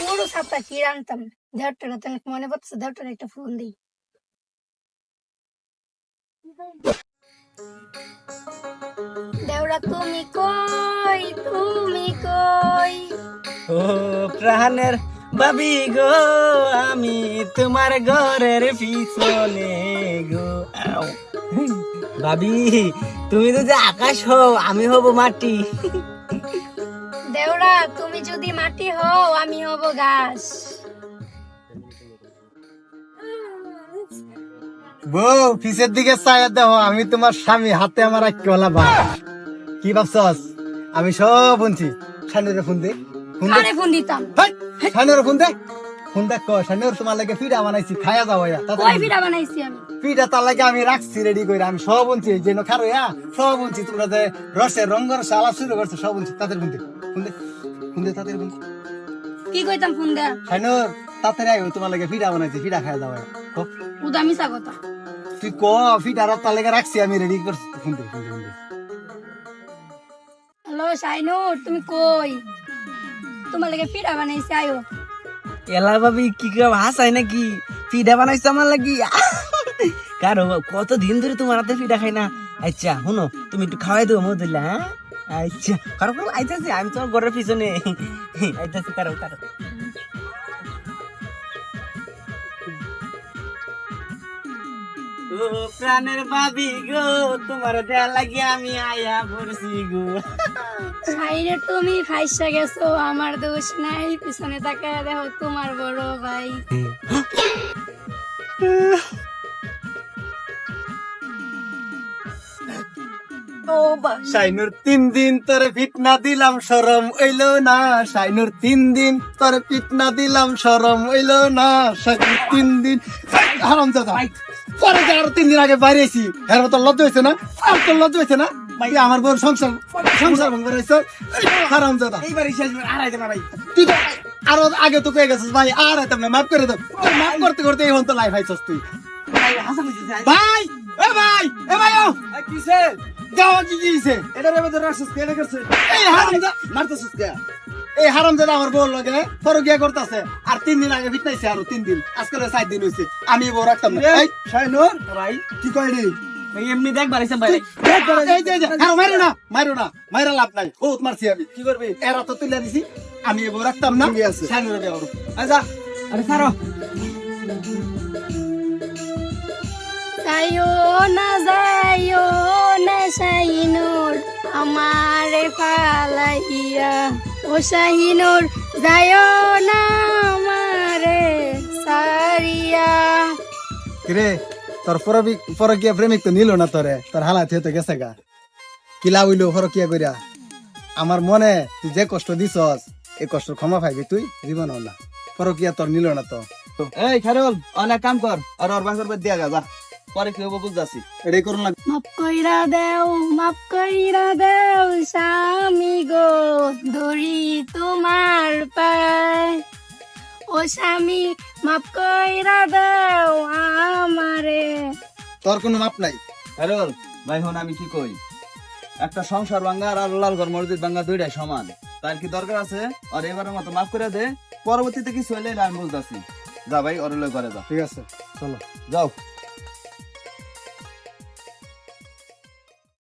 পুরো ছাতা কি আনতাম দেড়টার কথা মনে পড়ছে দেড়টার একটা ফোন দিই। দেওরা, তুমি কই? তুমি কই? ও প্রাণের বাবি গো, আমি তোমার ঘরের পিছনে গো। ভাবি, তুমি তো যে আকাশ হও, আমি হব মাটি। দেওরা তুমি যদি মাটি হও আমি হব ঘাস বউ পিছের দিকে চায়া দেখো আমি তোমার স্বামী হাতে আমার এক কলা বাস কি ভাবছস? আমি সব শুনছি। সানুরে ফোন দে। ফোন দিতাম। সানুরে ফোন দে। ফোন দেখ ক তোমার লাগে ফিডা বানাইছি খায়া যাও কই পিঠা বানাইছি আমি? ফিডা তার লাগে আমি রাখছি রেডি করে আমি সব শুনছি যে খারো ইয়া সব শুনছি তোমরা যে রসের রঙ রসে শুরু করছ সব শুনছি তাদের দে ফোন দে ফোন দে তাদের ফোন কি কইতাম ফোন সানুর তাড়াতাড়ি আইও তোমার লাগে ফিডা বানাইছি ফিডা খায়া যাও। উদা মিশা কথা। তুই ক ফিডা তার লাগে রাখছি আমি রেডি করছি ফোন দে ফোন দে হ্যালো শাইনুর তুমি কই? তোমার লাগে পিঠা বানাইছি আয়ো। এলা ভাবি কি কাম হাসাই নাকি? পিঠা বানাইছো আমার লাগি। কারও কত দিন ধরে তোমার হাতে পিঠা খাই না? আচ্ছা শুনো, তুমি একটু খাওয়াই দেবো মধুল্লা হ্যাঁ? আচ্ছা কারও আইতাছি, আমি তোমার ঘরের পিছনে। আইতাছি, কারও কারও। ও প্রাণের ভাবি গো তোমার দেয়া লাগি আমি আয়া পড়ছি গো। তুমি ফাইসা গেছো আমার দোষ নাই পিছনে তাকায় দেখো তোমার বড় ভাই। শাইনুর তিন দিন তোরে ফিটনা দিলাম সরম ওইলো না। শাইনুর তিন দিন তোরে ফিটনা দিলাম সরম ওইলো না। শাইনুর তিন দিন হারাম দাদা পরে যে আরও তিন দিন আগে বাইরে আইছি। এর তোর লজ্জা হয়েছে না? আর তোর লজ্জা হয়েছে না? ভাই আমার বউর সংসার সংসার ভঙ্গ রয়েছে হারাম দাদা এইবার শেষ আর আইতে না ভাই। তুই তো আরও আগে তো কয়ে গেছিস ভাই আর আইতাম না মাফ করে দাও মাফ করতে করতে এই তো লাইফ আইছস তুই। ভাই এ ভাই এ ভাই ও। কিসে যাও কি গিয়েছে এটা রে মধ্যে রাখছিস কে করছে এই হারামজাদা মারতেছিস কে? এই হারামজাদা আমার বউর লগে পরকিয়া করতেছে। আর তিন দিন আগে ফিটনাইছে আরও তিন দিন। আজকে চার দিন হয়েছে আমি বউ রাখতাম না। এই শাইনুর। ভাই কি ভাই এমনি দেখ বাড়িছে ভাই এই যে, আরও মারো না মারো না মাইরা লাভ নাই। বহুত মারছি আমি। কি করবি? এরা তো তুলে দিছি। আমি বউ রাখতাম না। শাইনুর বিয়া করব আচ্ছা আরে সারো যাইও না যাইও না শাহিনুর আমারে ফালাইয়া। ও শাহিনুর না আমারে সারিয়া কিরে তোর পরবি পরকিয়া প্রেমিক তো নিল না তোরে তোর হালাত হতে গেছে গা। কিলা হইল পরকিয়া কইরা। আমার মনে তুই যে কষ্ট দিছস এই কষ্ট ক্ষমা পাইবি তুই জীবন না। পরকিয়া তোর নিল না তো। এই খারুল অনেক কাম কর আর ওর বাসর বাদ দিয়া যা। পরে কি হব বুঝতাছি? এটাই করুন না। মাপ কইরা দেও মাপ কইরা দেও স্বামী গো দড়ি তোমার পায়। ও স্বামী মাপ কইরা দেও আমারে। তোর কোনো মাপ নাই। ভাই হন আমি কি কই? একটা সংসার ভাঙ্গা আর আল্লাহর ঘর মসজিদ ভাঙ্গা দুইটাই সমান। তার কি দরকার আছে? আর এবারের মতো মাফ করে দে। পরবর্তীতে কিছু হলে আমি বুঝতাছি। যা ভাই ওর লই করে যা। ঠিক আছে চলো। যাও।